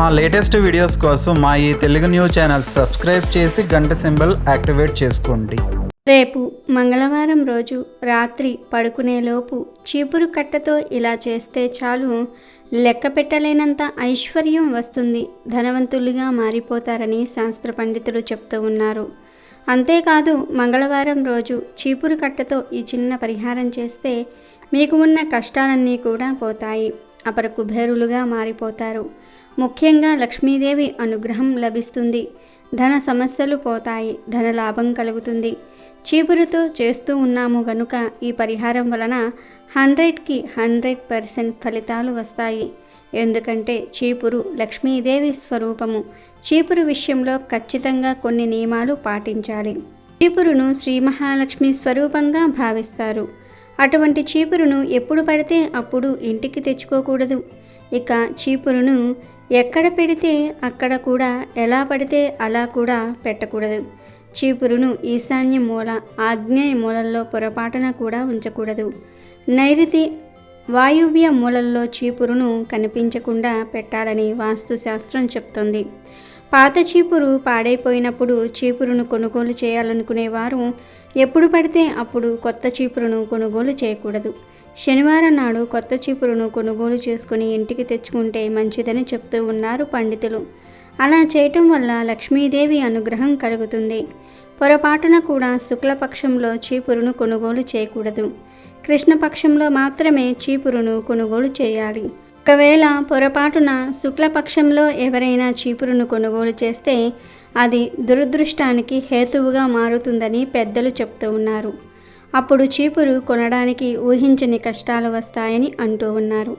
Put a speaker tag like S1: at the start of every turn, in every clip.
S1: మా latest videos కోసం మా ఈ తెలుగు న్యూస్ ఛానల్ సబ్స్క్రైబ్ చేసి గంట సింబల్ యాక్టివేట్ చేసుకోండి.
S2: రేపు మంగళవారం రోజు రాత్రి పడుకునేలోపు చీపురు కట్టతో ఇలా చేస్తే చాలు. లెక్క పెట్టలేనంత ఐశ్వర్యం వస్తుంది. ధనవంతులుగా మారిపోతారని శాస్త్ర పండితులు చెప్తూ ఉన్నారు. అంతేకాదు మంగళవారం రోజు చీపురు కట్టతో ఈ చిన్న పరిహారం చేస్తే మీకు ఉన్న కష్టాలన్నీ కూడా పోతాయి. అపర కుబేరులుగా మారిపోతారు. ముఖ్యంగా లక్ష్మీదేవి అనుగ్రహం లభిస్తుంది. ధన సమస్యలు పోతాయి ధన లాభం కలుగుతుంది. చీపురుతో చేస్తూ ఉన్నాము గనుక ఈ పరిహారం వలన హండ్రెడ్కి హండ్రెడ్ పర్సెంట్ ఫలితాలు వస్తాయి. ఎందుకంటే చీపురు లక్ష్మీదేవి స్వరూపము. చీపురు విషయంలో ఖచ్చితంగా కొన్ని నియమాలు పాటించాలి. చీపురును శ్రీ మహాలక్ష్మి స్వరూపంగా భావిస్తారు. అటువంటి చీపురును ఎప్పుడు పడితే అప్పుడు ఇంటికి తెచ్చుకోకూడదు. ఇక చీపురును ఎక్కడ పెడితే అక్కడ కూడా ఎలా పడితే అలా కూడా పెట్టకూడదు. చీపురును ఈశాన్య మూల ఆగ్నేయ మూలల్లో పొరపాటున కూడా ఉంచకూడదు. నైరుతి వాయువ్య మూలల్లో చీపురును కనిపించకుండా పెట్టాలని వాస్తుశాస్త్రం చెప్తోంది. పాత చీపురు పాడైపోయినప్పుడు చీపురును కొనుగోలు చేయాలనుకునేవారు. ఎప్పుడు పడితే అప్పుడు కొత్త చీపురును కొనుగోలు చేయకూడదు. శనివారం నాడు కొత్త చీపురును కొనుగోలు చేసుకుని ఇంటికి తెచ్చుకుంటే మంచిదని చెప్తూ ఉన్నారు పండితులు. అలా చేయటం వల్ల లక్ష్మీదేవి అనుగ్రహం కలుగుతుంది. పొరపాటున కూడా శుక్లపక్షంలో చీపురును కొనుగోలు చేయకూడదు. కృష్ణపక్షంలో మాత్రమే చీపురును కొనుగోలు చేయాలి. ఒకవేళ పొరపాటున శుక్లపక్షంలో ఎవరైనా చీపురును కొనుగోలు చేస్తే అది దురదృష్టానికి హేతువుగా మారుతుందని పెద్దలు చెప్తూ ఉన్నారు. అప్పుడు చీపురు కొనడానికి ఊహించని కష్టాలు వస్తాయని అంటూ ఉన్నారు.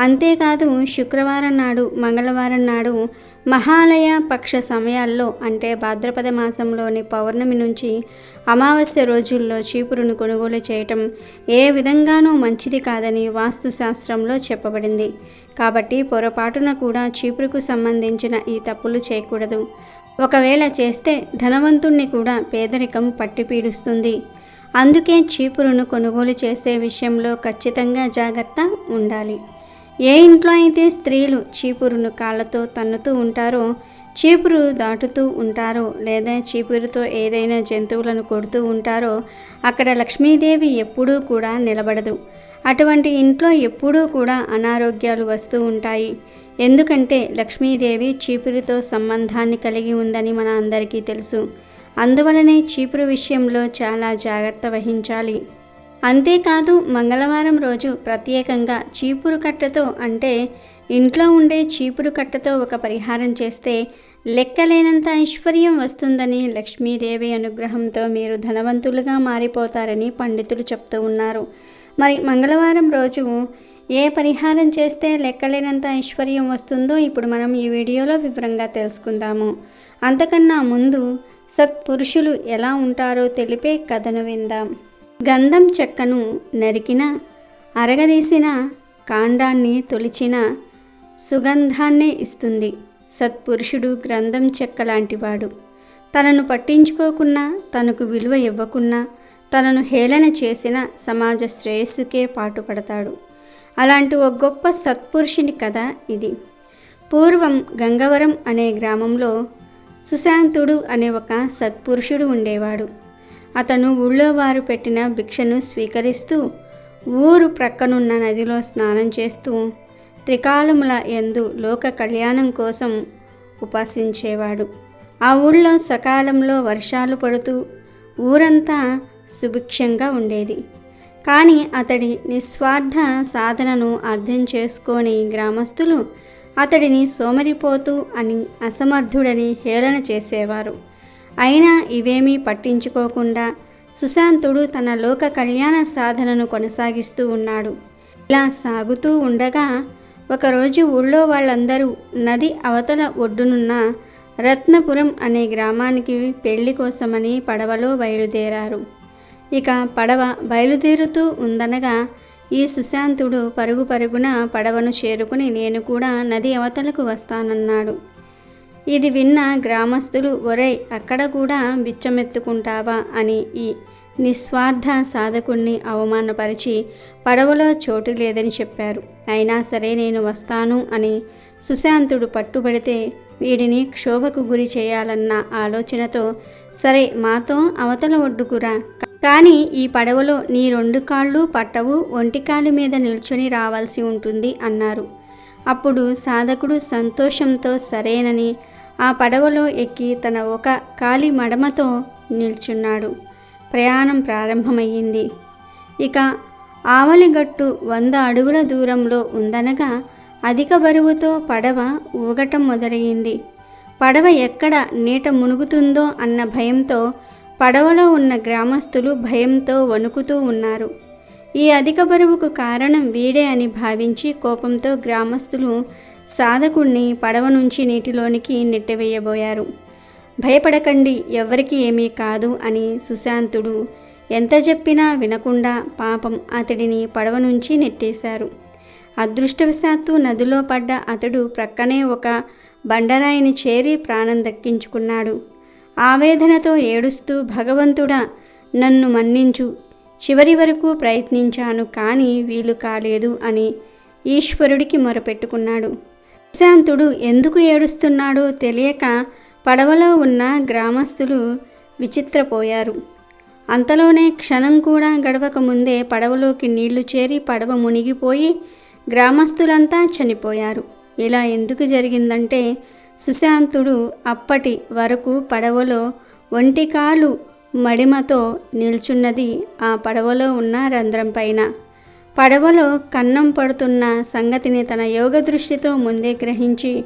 S2: అంతేకాదు శుక్రవారం నాడు మంగళవారం నాడు మహాలయ పక్ష సమయాల్లో అంటే భాద్రపద మాసంలోని పౌర్ణమి నుంచి అమావాస్య రోజుల్లో చీపురును కొనుగోలు చేయటం ఏ విధంగానూ మంచిది కాదని వాస్తుశాస్త్రంలో చెప్పబడింది. కాబట్టి పొరపాటున కూడా చీపురుకు సంబంధించిన ఈ తప్పులు చేయకూడదు. ఒకవేళ చేస్తే ధనవంతుణ్ణి కూడా పేదరికం పట్టిపీడుస్తుంది అందుకే చీపురును కొనుగోలు చేసే విషయంలో ఖచ్చితంగా జాగ్రత్త ఉండాలి. ఏ ఇంట్లో అయితే స్త్రీలు చీపురును కాళ్ళతో తన్నుతూ ఉంటారో చీపురు దాటుతూ ఉంటారో లేదా చీపురుతో ఏదైనా జంతువులను కొడుతూ ఉంటారో అక్కడ లక్ష్మీదేవి ఎప్పుడూ కూడా నిలబడదు. అటువంటి ఇంట్లో ఎప్పుడూ కూడా అనారోగ్యాలు వస్తూ ఉంటాయి. ఎందుకంటే లక్ష్మీదేవి చీపురుతో సంబంధాన్ని కలిగి ఉందని మన అందరికీ తెలుసు. అందువలనే చీపురు విషయంలో చాలా జాగ్రత్త వహించాలి. అంతేకాదు మంగళవారం రోజు ప్రత్యేకంగా చీపురు కట్టతో అంటే ఇంట్లో ఉండే చీపురు కట్టతో ఒక పరిహారం చేస్తే లెక్కలేనంత ఐశ్వర్యం వస్తుందని లక్ష్మీదేవి అనుగ్రహంతో మీరు ధనవంతులుగా మారిపోతారని పండితులు చెప్తూ ఉన్నారు. మరి మంగళవారం రోజు ఏ పరిహారం చేస్తే లెక్కలేనంత ఐశ్వర్యం వస్తుందో ఇప్పుడు మనం ఈ వీడియోలో వివరంగా తెలుసుకుందాము. అంతకన్నా ముందు సత్పురుషులు ఎలా ఉంటారో తెలిపే కథను విందాం. గంధం చెక్కను నరికిన అరగదీసిన కాండాన్ని తొలిచిన సుగంధాన్నే ఇస్తుంది సత్పురుషుడు గ్రంథం చెక్క లాంటివాడు. తనను పట్టించుకోకున్నా తనకు విలువ ఇవ్వకున్నా తనను హేళన చేసిన సమాజ శ్రేయస్సుకే పాటుపడతాడు. అలాంటి ఒక గొప్ప సత్పురుషుని కథ ఇది. పూర్వం గంగవరం అనే గ్రామంలో సుశాంతుడు అనే ఒక సత్పురుషుడు ఉండేవాడు. అతను ఊళ్ళో వారు పెట్టిన భిక్షను స్వీకరిస్తూ ఊరు ప్రక్కనున్న నదిలో స్నానం చేస్తూ త్రికాలముల ఎందు లోక కళ్యాణం కోసం ఉపాసించేవాడు. ఆ ఊళ్ళో సకాలంలో వర్షాలు పడుతూ ఊరంతా సుభిక్షంగా ఉండేది. కానీ అతడి నిస్వార్థ సాధనను అర్థం చేసుకొని గ్రామస్తులు అతడిని సోమరిపోతూ అని అసమర్థుడని హేళన చేసేవారు. అయినా ఇవేమీ పట్టించుకోకుండా సుశాంతుడు తన లోక కళ్యాణ సాధనను కొనసాగిస్తూ ఉన్నాడు. ఇలా సాగుతూ ఉండగా ఒకరోజు ఊళ్ళో వాళ్ళందరూ నది అవతల ఒడ్డునున్న రత్నపురం అనే గ్రామానికి పెళ్ళి కోసమని పడవలో బయలుదేరారు. ఇక పడవ బయలుదేరుతూ ఉందనగా ఈ సుశాంతుడు పరుగు పరుగున పడవను చేరుకుని నేను కూడా నది అవతలకు వస్తానన్నాడు. ఇది విన్న గ్రామస్తులు ఒరే అక్కడ కూడా బిచ్చమెత్తుకుంటావా? అని ఈ నిస్వార్థ సాధకుణ్ణి అవమానపరిచి పడవలో చోటు లేదని చెప్పారు. అయినా సరే నేను వస్తాను అని సుశాంతుడు పట్టుబడితే వీడిని క్షోభకు గురి చేయాలన్న ఆలోచనతో సరే మాతో అవతల ఒడ్డుకురా. కానీ ఈ పడవలో నీ రెండు కాళ్ళు పట్టవు ఒంటికాలు మీద నిల్చొని రావాల్సి ఉంటుంది అన్నారు. అప్పుడు సాధకుడు సంతోషంతో సరేనని ఆ పడవలో ఎక్కి తన ఒక కాలి మడమతో నిల్చున్నాడు. ప్రయాణం ప్రారంభమయ్యింది. ఇక ఆవలిగట్టు వంద అడుగుల దూరంలో ఉందనగా అధిక బరువుతో పడవ ఊగటం మొదలయ్యింది. పడవ ఎక్కడ నీట మునుగుతుందో అన్న భయంతో పడవలో ఉన్న గ్రామస్తులు భయంతో వణుకుతూ ఉన్నారు. ఈ అధిక బరువుకు కారణం వీడే అని భావించి కోపంతో గ్రామస్తులు సాధకుణ్ణి పడవ నుంచి నీటిలోనికి నెట్టివేయబోయారు. భయపడకండి ఎవరికి ఏమీ కాదు అని సుశాంతుడు ఎంత చెప్పినా వినకుండా పాపం అతడిని పడవ నుంచి నెట్టేశారు. అదృష్టవశాత్తు నదిలో పడ్డ అతడు ప్రక్కనే ఒక బండరాయిని చేరి ప్రాణం దక్కించుకున్నాడు. ఆవేదనతో ఏడుస్తూ భగవంతుడా నన్ను మన్నించు చివరి వరకు ప్రయత్నించాను కానీ వీలు కాలేదు అని ఈశ్వరుడికి మొరపెట్టుకున్నాడు. ప్రశాంతుడు ఎందుకు ఏడుస్తున్నాడో తెలియక పడవలో ఉన్న గ్రామస్తులు విచిత్రపోయారు. అంతలోనే క్షణం కూడా గడవక ముందే పడవలోకి నీళ్ళు చేరి పడవ మునిగిపోయి గ్రామస్తులంతా చనిపోయారు. ఇలా ఎందుకు జరిగిందంటే సుశాంతుడు అప్పటి వరకు పడవలో ఒంటికాలు మడిమతో నిల్చున్నది ఆ పడవలో ఉన్న రంధ్రం పైన. పడవలో కన్నం పడుతున్న సంగతిని తన యోగ దృష్టితో ముందే గ్రహించి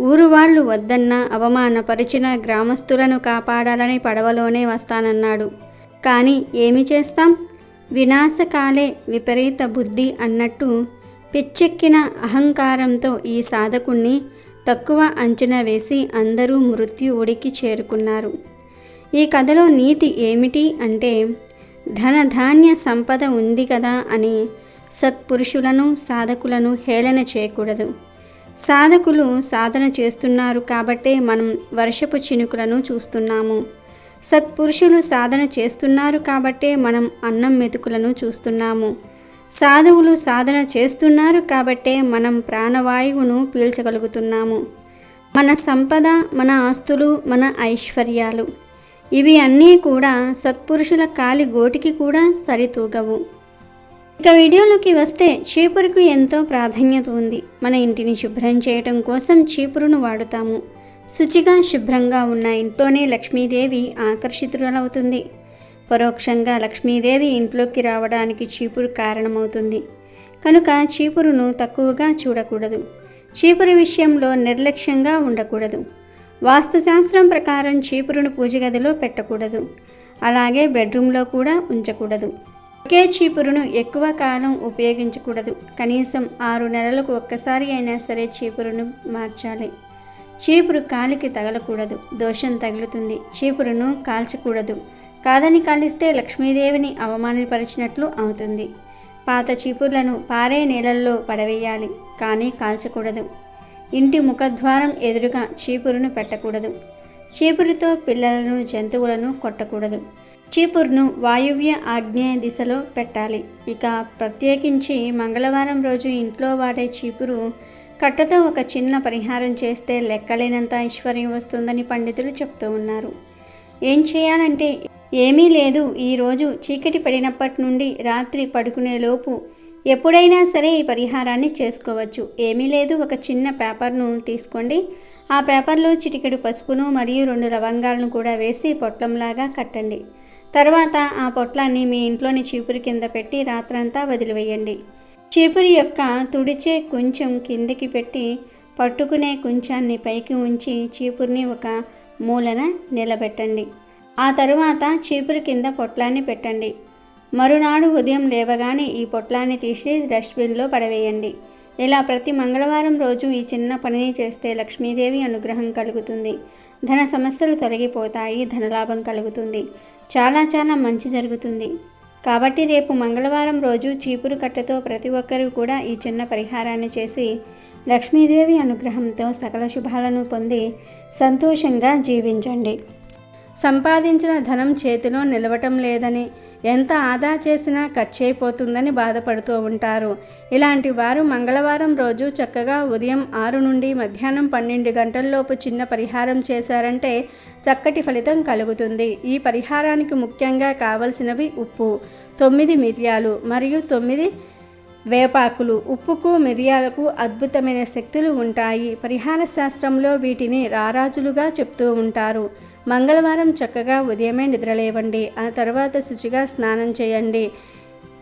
S2: ఊరు వాళ్ళు వద్దన్న అవమానపరిచిన గ్రామస్తులను కాపాడాలని పడవలోనే వస్తానన్నాడు. కానీ ఏమి చేస్తాం? వినాశకాలే విపరీత బుద్ధి అన్నట్టు పిచ్చెక్కిన అహంకారంతో ఈ సాధకుణ్ణి తక్కువ అంచనా వేసి అందరూ మృత్యు ఒడికి చేరుకున్నారు. ఈ కథలో నీతి ఏమిటి అంటే ధన ధాన్య సంపద ఉంది కదా అని సత్పురుషులను సాధకులను హేళన చేయకూడదు. సాధకులు సాధన చేస్తున్నారు కాబట్టే మనం వర్షపు చినుకులను చూస్తున్నాము. సత్పురుషులు సాధన చేస్తున్నారు కాబట్టే మనం అన్నం మెతుకులను చూస్తున్నాము. సాధువులు సాధన చేస్తున్నారు కాబట్టే మనం ప్రాణవాయువును పీల్చగలుగుతున్నాము. మన సంపద మన ఆస్తులు మన ఐశ్వర్యాలు. ఇవి అన్నీ కూడా సత్పురుషుల కాలి గోటికి కూడా సరితూగవు. ఇక వీడియోలోకి వస్తే చీపురుకు ఎంతో ప్రాధాన్యత ఉంది. మన ఇంటిని శుభ్రం చేయటం కోసం చీపురును వాడుతాము. శుచిగా శుభ్రంగా ఉన్న ఇంట్లోనే లక్ష్మీదేవి ఆకర్షితురాలవుతుంది. పరోక్షంగా లక్ష్మీదేవి ఇంట్లోకి రావడానికి చీపురు కారణమవుతుంది. కనుక చీపురును తక్కువగా చూడకూడదు. చీపురు విషయంలో నిర్లక్ష్యంగా ఉండకూడదు. వాస్తుశాస్త్రం ప్రకారం చీపురును పూజ గదిలో పెట్టకూడదు. అలాగే బెడ్రూమ్లో కూడా ఉంచకూడదు. ఒకే చీపురును ఎక్కువ కాలం ఉపయోగించకూడదు. కనీసం ఆరు నెలలకు ఒక్కసారి అయినా సరే చీపురును మార్చాలి. చీపురు కాలికి తగలకూడదు. దోషం తగులుతుంది. చీపురును కాల్చకూడదు. కాదని కాలిస్తే లక్ష్మీదేవిని అవమానపరిచినట్లు అవుతుంది. పాత చీపుర్లను పారే నీళ్ళల్లో పడవేయాలి. కానీ కాల్చకూడదు. ఇంటి ముఖద్వారం ఎదురుగా చీపురును పెట్టకూడదు. చీపురుతో పిల్లలను జంతువులను కొట్టకూడదు. చీపురును వాయువ్య ఆగ్నేయ దిశలో పెట్టాలి. ఇక ప్రత్యేకించి మంగళవారం రోజు ఇంట్లో వాడే చీపురు కట్టతో ఒక చిన్న పరిహారం చేస్తే లెక్కలేనంత ఐశ్వర్యం వస్తుందని పండితులు చెప్తూ ఉన్నారు. ఏం చేయాలంటే ఏమీ లేదు. ఈరోజు చీకటి పడినప్పటి నుండి రాత్రి పడుకునేలోపు ఎప్పుడైనా సరే ఈ పరిహారాన్ని చేసుకోవచ్చు. ఏమీ లేదు. ఒక చిన్న పేపర్ను తీసుకోండి. ఆ పేపర్లో చిటికెడు పసుపును మరియు రెండు లవంగాలను కూడా వేసి పొట్లంలాగా కట్టండి. తర్వాత ఆ పొట్లాన్ని మీ ఇంట్లోని చీపురు కింద పెట్టి రాత్రంతా వదిలివేయండి. చీపురు యొక్క తుడిచే కొంచెం కిందికి పెట్టి పట్టుకునే కొంచాన్ని పైకి ఉంచి చీపురుని ఒక మూలన నిలబెట్టండి. ఆ తరువాత చీపురు కింద పొట్లాన్ని పెట్టండి. మరునాడు ఉదయం లేవగానే ఈ పొట్లాన్ని తీసి డస్ట్బిన్లో పడవేయండి. ఇలా ప్రతి మంగళవారం రోజు ఈ చిన్న పనిని చేస్తే లక్ష్మీదేవి అనుగ్రహం కలుగుతుంది. ధన సమస్యలు తొలగిపోతాయి ధనలాభం కలుగుతుంది. చాలా చాలా మంచి జరుగుతుంది. కాబట్టి రేపు మంగళవారం రోజు చీపురు కట్టతో ప్రతి ఒక్కరూ కూడా ఈ చిన్న పరిహారాన్ని చేసి లక్ష్మీదేవి అనుగ్రహంతో సకల శుభాలను పొంది సంతోషంగా జీవించండి. సంపాదించిన ధనం చేతిలో నిలవటం లేదని ఎంత ఆదా చేసినా ఖర్చయిపోతుందని బాధపడుతూ ఉంటారు. ఇలాంటి వారు మంగళవారం రోజు చక్కగా ఉదయం ఆరు నుండి మధ్యాహ్నం పన్నెండు గంటల్లోపు చిన్న పరిహారం చేశారంటే చక్కటి ఫలితం కలుగుతుంది. ఈ పరిహారానికి ముఖ్యంగా కావలసినవి ఉప్పు తొమ్మిది మిరియాలు మరియు తొమ్మిది వేపాకులు ఉప్పుకు మిరియాలకు అద్భుతమైన శక్తులు ఉంటాయి. పరిహార శాస్త్రంలో వీటిని రారాజులుగా చెప్తూ ఉంటారు. మంగళవారం చక్కగా ఉదయమే నిద్రలేవండి. ఆ తర్వాత శుచిగా స్నానం చేయండి.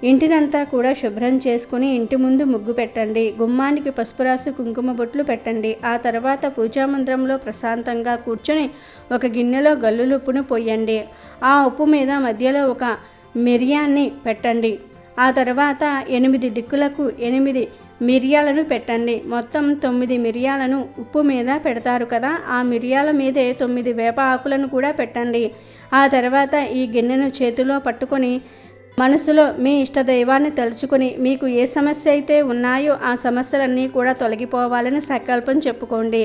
S2: ఇంటినంతా కూడా శుభ్రం చేసుకుని ఇంటి ముందు ముగ్గు పెట్టండి. గుమ్మానికి పసుపు రాసి కుంకుమ బొట్లు పెట్టండి. ఆ తర్వాత పూజామందిరంలో ప్రశాంతంగా కూర్చొని ఒక గిన్నెలో గల్లులుప్పును పోయండి. ఆ ఉప్పు మీద మధ్యలో ఒక మిరియాన్ని పెట్టండి. ఆ తర్వాత ఎనిమిది దిక్కులకు ఎనిమిది మిరియాలను పెట్టండి. మొత్తం తొమ్మిది మిరియాలను ఉప్పు మీద పెడతారు కదా ఆ మిరియాల మీదే తొమ్మిది వేప ఆకులను కూడా పెట్టండి. ఆ తర్వాత ఈ గిన్నెను చేతిలో పట్టుకొని మనసులో మీ ఇష్టదైవాన్ని తలుచుకుని మీకు ఏ సమస్య అయితే ఉన్నాయో ఆ సమస్యలన్నీ కూడా తొలగిపోవాలని సంకల్పం చెప్పుకోండి.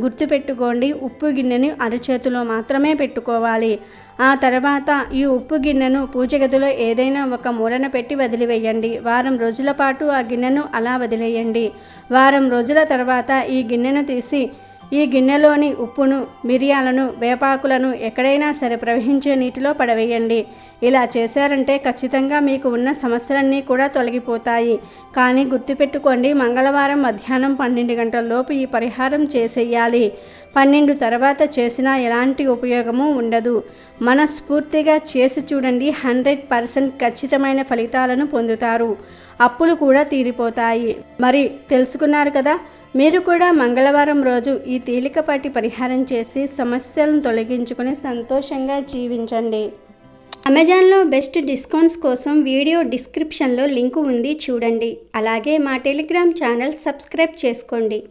S2: గుర్తుపెట్టుకోండి ఉప్పు గిన్నెని అరచేతిలో మాత్రమే పెట్టుకోవాలి. ఆ తర్వాత ఈ ఉప్పు గిన్నెను పూజ గదిలో ఏదైనా ఒక మూలన పెట్టి వదిలివేయండి. వారం రోజుల పాటు ఆ గిన్నెను అలా వదిలేయండి. వారం రోజుల తర్వాత ఈ గిన్నెను తీసి ఈ గిన్నెలోని ఉప్పును మిరియాలను వేపాకులను ఎక్కడైనా సరే ప్రవహించే నీటిలో పడవేయండి. ఇలా చేశారంటే ఖచ్చితంగా మీకు ఉన్న సమస్యలన్నీ కూడా తొలగిపోతాయి. కానీ గుర్తుపెట్టుకోండి మంగళవారం మధ్యాహ్నం పన్నెండు గంటల లోపు ఈ పరిహారం చేసేయాలి. పన్నెండు తర్వాత చేసినా ఎలాంటి ఉపయోగము ఉండదు. మనస్ఫూర్తిగా చేసి చూడండి హండ్రెడ్ పర్సెంట్ ఖచ్చితమైన ఫలితాలను పొందుతారు. అప్పులు కూడా తీరిపోతాయి. మరి తెలుసుకున్నారు కదా మీరు కూడా మంగళవారం రోజు ఈ తేలికపాటి పరిహారం చేసి సమస్యలను తొలగించుకుని సంతోషంగా జీవించండి. అమెజాన్లో బెస్ట్ డిస్కౌంట్స్ కోసం వీడియో డిస్క్రిప్షన్లో లింకు ఉంది చూడండి. అలాగే మా టెలిగ్రామ్ ఛానల్ సబ్స్క్రైబ్ చేసుకోండి.